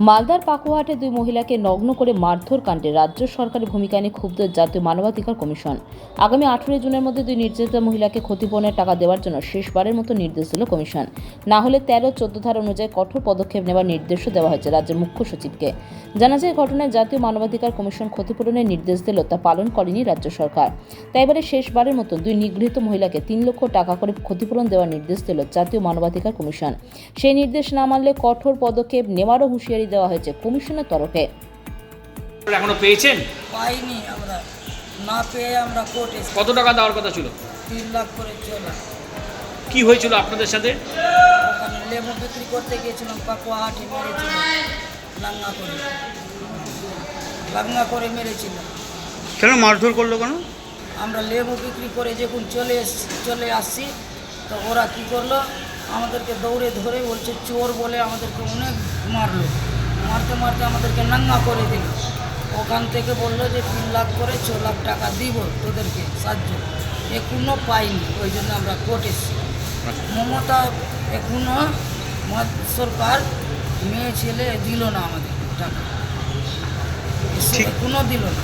মালদার পাকুয়াহাটে দুই মহিলাকে নগ্ন করে মারধর কাণ্ডে রাজ্য সরকারের ভূমিকা নিয়ে ক্ষুব্ধ জাতীয় মানবাধিকার কমিশন। আগামী আঠেরোই জুনের মধ্যে দুই নির্যাতিত মহিলাকে ক্ষতিপূরণের টাকা দেওয়ার জন্য শেষবারের মতো নির্দেশ দিল কমিশন। না হলে তেরো, চোদ্দ ধারা অনুযায়ী কঠোর পদক্ষেপ নেওয়ার নির্দেশও দেওয়া হয়েছে রাজ্যের মুখ্য সচিবকে। জানা যায় ঘটনায় জাতীয় মানবাধিকার কমিশন ক্ষতিপূরণের নির্দেশ দিল তা পালন করেনি রাজ্য সরকার। তাই এবারে শেষবারের মতো দুই নিগৃহীত মহিলাকে তিন লক্ষ টাকা করে ক্ষতিপূরণ দেওয়ার নির্দেশ দিল জাতীয় মানবাধিকার কমিশন। সেই নির্দেশ না মানলে কঠোর পদক্ষেপ নেওয়ারও হুঁশিয়ারি দেওয়া হয়েছে কমিশনের তরফে। এখনও পেয়েছেন? পাইনি আমরা। না পেয়ে আমরা কোর্টে কত টাকা দেওয়ার কথা ছিল? তিন লাখ করে চলে কি হয়েছিল আপনাদের সাথে? ওখানে লেবু বিক্রি করতে গিয়েছিলাম পাকুয়া হাটে মেরেছিল লাঙ্গা করে। লাঙ্গা করে মেরেছিল। কেন মারধর করল কেন? আমরা লেবু বিক্রি করে যখন চলে এসছি চলে আসছি তো ওরা কি করল? আমাদেরকে দৌড়ে ধরে বলছে চোর বলে আমাদেরকে অনেক মারলো। মারতে মারতে আমাদেরকে নাঙ্গা করে দিল। ওখান থেকে বলল যে তিন লাখ করে ছ লাখ টাকা দিব তোদেরকে সাহায্য এখনও পাইনি ওই জন্য আমরা কোর্ট এসেছি। মমতা এখনও সরকার মেয়ে ছেলে দিল না আমাদের টাকা। কোনো দিল না।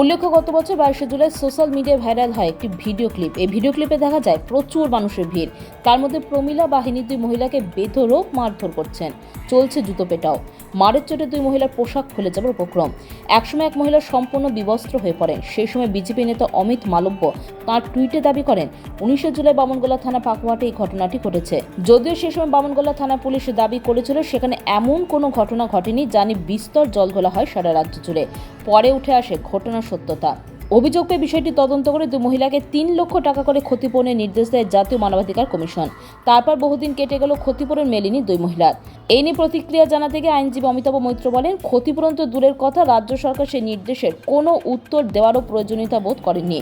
উল্লেখ্য, গত বছর বাইশে জুলাই সোশ্যাল মিডিয়ায় ভাইরাল হয় একটি ভিডিও ক্লিপ। এই ভিডিও ক্লিপে দেখা যায় প্রচুর মানুষের ভিড়। তার মধ্যে প্রমিলা বাহিনীর দুই মহিলাকে বেধরক মারধর করছেন। চলছে জুতো পেটাও। মারের চোটে দুই মহিলার পোশাক খুলে যাবার উপক্রম। একসময় এক মহিলা সম্পূর্ণ বিবস্ত্র হয়ে পড়েন। সেই সময় বিজেপি নেতা অমিত মালব্য তাঁর টুইটে দাবি করেন, উনিশে জুলাই বামনগোলা থানা পাকুয়াটে এই ঘটনাটি ঘটেছে। যদিও সে সময় বামনগোলা থানা পুলিশ দাবি করেছিল, সেখানে এমন কোনো ঘটনা ঘটেনি যা নিয়ে বিস্তর জলঘোলা হয় সারা রাজ্য জুড়ে। পরে উঠে আসে ঘটনার সত্যতা অভিযোগ পেয়ে বিষয়টি তদন্ত করে দুই মহিলাকে তিন লক্ষ টাকা করে ক্ষতিপূরণের নির্দেশ দেয় জাতীয় মানবাধিকার কমিশন। তারপর বহুদিন কেটে গেল ক্ষতিপূরণ মেলেনি দুই মহিলার এই নিয়ে প্রতিক্রিয়া জানাতে গিয়ে আইনজীবী অমিতাভ মৈত্র বলেন, ক্ষতিপূরণ তো দূরের কথা, রাজ্য সরকার সেই নির্দেশের কোনো উত্তর দেওয়ারও প্রয়োজনীয়তা বোধ করেননি।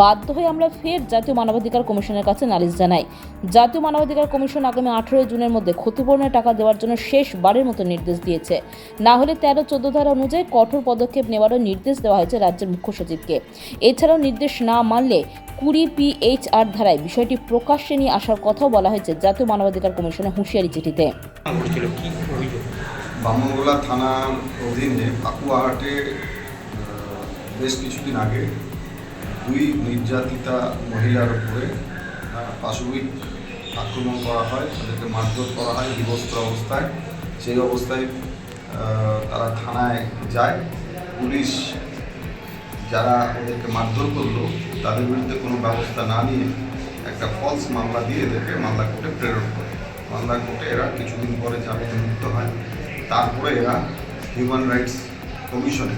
বাধ্য হয়ে আমরা ফের জাতীয় মানবাধিকার কমিশনের কাছে নালিশ জানাই। জাতীয় মানবাধিকার কমিশন আগামী আঠেরোই জুনের মধ্যে ক্ষতিপূরণের টাকা দেওয়ার জন্য শেষবারের মতো নির্দেশ দিয়েছে। না হলে তেরো চোদ্দ ধারা অনুযায়ী কঠোর পদক্ষেপ নেওয়ারও নির্দেশ দেওয়া হয়েছে রাজ্যের মুখ্য সচিবকে। এছাড়াও নির্দেশ না মানলে কুড়ি পিএইচআর ধারায় বিষয়টি প্রকাশ্যে নিয়ে আসার কথাও বলা হয়েছে জাতীয় মানবাধিকার কমিশনের হুঁশিয়ারি চিঠিতে। বামনগোলা থানার অধীনে পাকুয়াহাটে বেশ কিছুদিন আগে দুই নির্যাতিতা মহিলার উপরে পাশবিক আক্রমণ করা হয় তাদেরকে মারধর করা হয় বিবস্ত্র অবস্থায়। সেই অবস্থায় তারা থানায় যায়। পুলিশ যারা ওদেরকে মারধর করল, তাদের বিরুদ্ধে কোনো ব্যবস্থা না নিয়ে একটা ফলস মামলা দিয়ে এদেরকে মামলা কোর্টে প্রেরণ করে। মামলা কোর্টে এরা কিছুদিন পরে জামিনে মুক্ত হয়। তারপরে এরা হিউম্যান রাইটস কমিশনে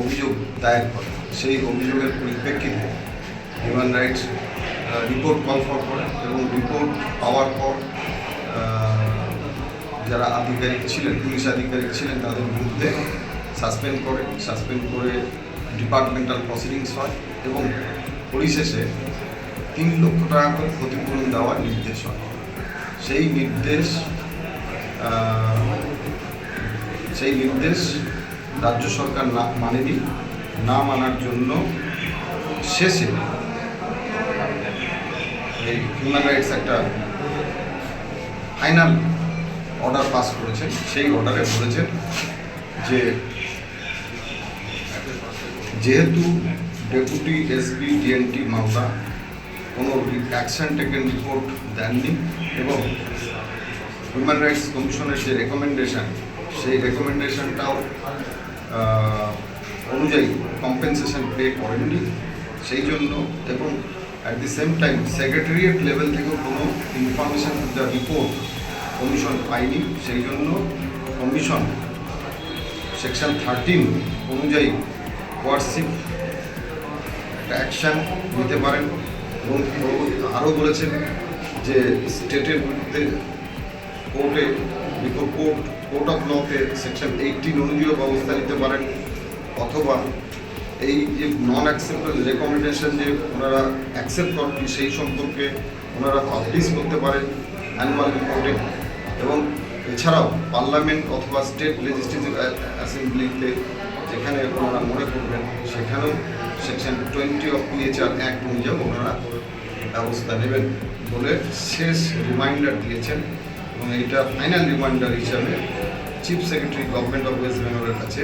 অভিযোগ দায়ের করে। সেই অভিযোগের পরিপ্রেক্ষিতে human rights report call for করে এবং রিপোর্ট পাওয়ার পর যারা আধিকারিক ছিলেন, পুলিশ আধিকারিক ছিলেন, তাদের বিরুদ্ধে সাসপেন্ড করে। সাসপেন্ড করে ডিপার্টমেন্টাল প্রসিডিংস হয় এবং পরিশেষে তিন লক্ষ টাকা করে ক্ষতিপূরণ দেওয়ার নির্দেশ হয়। সেই নির্দেশ সেই নির্দেশ রাজ্য সরকার না, মানেনি, না মানার জন্য শেষে এই হিউম্যান রাইটস একটা ফাইনাল অর্ডার পাস করেছে। সেই অর্ডারে বলেছেন যে যেহেতু ডেপুটি এসপি ডিএনটি মামলা, কোনো অ্যাকশন টেকেন রিপোর্ট দেননি এবং হিউম্যান রাইটস কমিশনের যে রেকমেন্ডেশন সেই রেকমেন্ডেশনটাও অনুযায়ী কম্পেনসেশন পে করেননি। সেই জন্য এবং at the same time secretariat level থেকেও কোনো ইনফরমেশান দ্য রিপোর্ট কমিশন পায়নি। সেই জন্য কমিশন সেকশন থার্টিন অনুযায়ী কোয়ার্সিভ একটা অ্যাকশান নিতে পারেন এবং আরও বলেছেন যে স্টেটের বিরুদ্ধে কোর্টে কোর্ট কোর্ট অফ লতে সেকশন এইটিন অনুযায়ী ব্যবস্থা নিতে পারেন অথবা এই যে নন অ্যাকসেপ্টেবল রেকমেন্ডেশন যে ওনারা অ্যাকসেপ্ট করেন সেই সম্পর্কে ওনারা পাবলিশ করতে পারেন অ্যানুয়াল রিপোর্টে এবং এছাড়াও পার্লামেন্ট অথবা স্টেট লেজিসলেটিভ অ্যাসেম্বলিতে যেখানে ওনারা মনে করবেন, সেখানেও section twenty of PHR act অনুযায়ী ওনারা ব্যবস্থা নেবেন বলে শেষ রিমাইন্ডার দিয়েছেন এবং এটা ফাইনাল রিমাইন্ডার হিসাবে chief secretary government of West বেঙ্গলের কাছে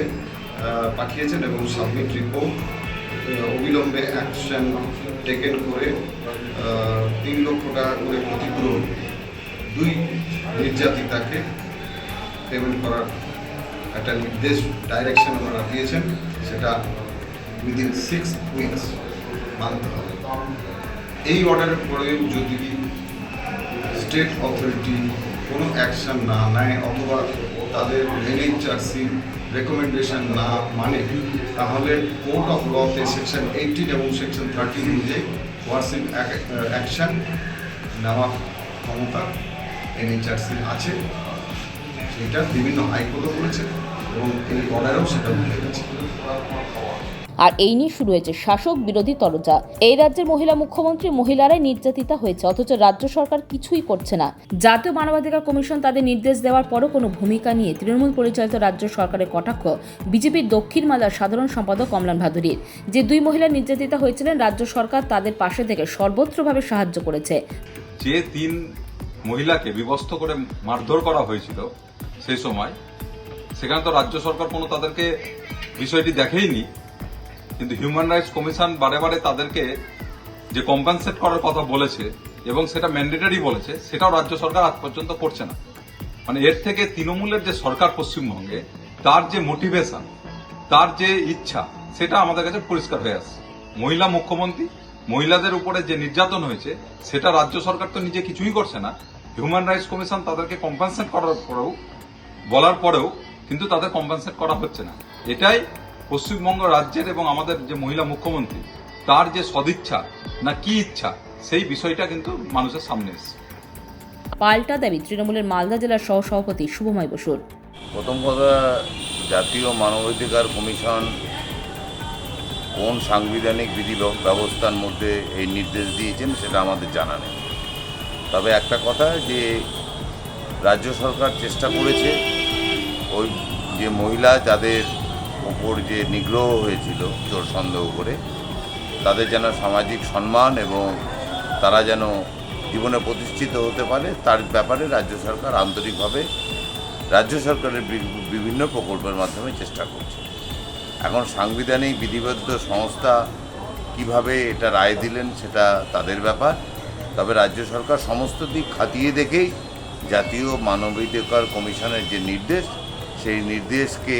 পাঠিয়েছেন এবং সাবমিট রিপোর্ট অবিলম্বে অ্যাকশন টেকেন করে তিন লক্ষ টাকা করে ক্ষতিপূরণ দুই নির্যাতিতাকে পেমেন্ট করার একটা নির্দেশ ডাইরেকশন ওনারা দিয়েছেন, সেটা উইদিন সিক্স উইকস মানতে হবে। এই অর্ডারের পরেও যদি স্টেট অথরিটি কোনো অ্যাকশন না নেয়, অথবা তাদের এনএইচআরসি রেকমেন্ডেশন না মানে তাহলে কোর্ট অফ লতে সেকশন এইটিন এবং সেকশন থার্টিন অনুযায়ী ওয়ার্সিং অ্যাকশন নেওয়ার ক্ষমতা এনএইচআরসি আছে। সেটা বিভিন্ন হাইকোর্টও করেছে এবং এই অর্ডারেও সেটা উঠে গেছে। আর এই নিয়ে শুরু হয়েছে শাসক বিরোধী তরজা। এই রাজ্যের মহিলা মুখ্যমন্ত্রী মহিলারাই নির্যাতিতা হয়েছে অথচ রাজ্য সরকার কিছুই করছে না। জাতীয় মানবাধিকার কমিশন তাদের নির্দেশ দেওয়ার পরও কোনো ভূমিকা নিয়ে তৃণমূল পরিচালিত রাজ্য সরকারের কটাক্ষ। বিজেপির দক্ষিণ মালার সাধারণ সম্পাদক কমলান ভাদুরীর। যে দুই মহিলা নির্যাতিতা হয়েছিলেন রাজ্য সরকার তাদের পাশে থেকে সর্বত্রভাবে সাহায্য করেছে। যে তিন মহিলাকে বিবস্ত করে মারধর করা হয়েছিল সেই সময়, সেখানে তো রাজ্য সরকার কোনো তাদেরকে বিষয়টি দেখেইনি, কিন্তু হিউম্যান রাইটস কমিশন বারে বারে তাদেরকে যে কম্পেনসেট করার কথা বলেছে এবং সেটা ম্যান্ডেটারি বলেছে, সেটাও রাজ্য সরকার আজ পর্যন্ত করছে না। মানে এর থেকে তৃণমূলের যে সরকার পশ্চিমবঙ্গে, তার যে মোটিভেশন তার যে ইচ্ছা, সেটা আমাদের কাছে পরিষ্কার হয়ে আসছে মহিলা মুখ্যমন্ত্রী, মহিলাদের উপরে যে নির্যাতন হয়েছে, সেটা রাজ্য সরকার তো নিজে কিছুই করছে না। হিউম্যান রাইটস কমিশন তাদেরকে কম্পেনসেট করার পরেও বলার পরেও কিন্তু তাদের কম্পেনসেট করা হচ্ছে না। এটাই পশ্চিমবঙ্গ রাজ্যের এবং আমাদের যে মহিলা মুখ্যমন্ত্রী তার যে সদিচ্ছা না কি ইচ্ছা সেই বিষয়টা কিন্তু মানুষের সামনে এসছে। পাল্টা দাবি তৃণমূলের মালদা জেলার সহ সভাপতি শুভময় বসুর। প্রথম কথা জাতীয় মানবাধিকার কমিশন কোন সাংবিধানিক বিধি ব্য- ব্যবস্থার মধ্যে এই নির্দেশ দিয়েছেন সেটা আমাদের জানা নেই। তবে একটা কথা যে রাজ্য সরকার চেষ্টা করেছে ওই যে মহিলা যাদের উপর যে নিগ্রহ হয়েছিল, চোর সন্দেহ করে, তাদের যেন সামাজিক সম্মান এবং তারা যেন জীবনে প্রতিষ্ঠিত হতে পারে, তার ব্যাপারে রাজ্য সরকার আন্তরিকভাবে, রাজ্য সরকারের বিভিন্ন প্রকল্পের মাধ্যমে চেষ্টা করছে। এখন সাংবিধানিক বিধিবদ্ধ সংস্থা কীভাবে এটা রায় দিলেন সেটা তাদের ব্যাপার, তবে রাজ্য সরকার সমস্ত দিক খাতিয়ে দেখেই জাতীয় মানবাধিকার কমিশনের যে নির্দেশ, সেই নির্দেশকে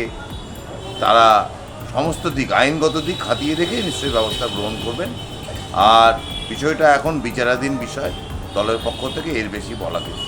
তারা সমস্ত দিক, আইনগত দিক খাতিয়ে রেখে নিশ্চয়ই ব্যবস্থা গ্রহণ করবেন। আর বিষয়টা এখন বিচারাধীন বিষয়, দলের পক্ষ থেকে এর বেশি বলা কিছু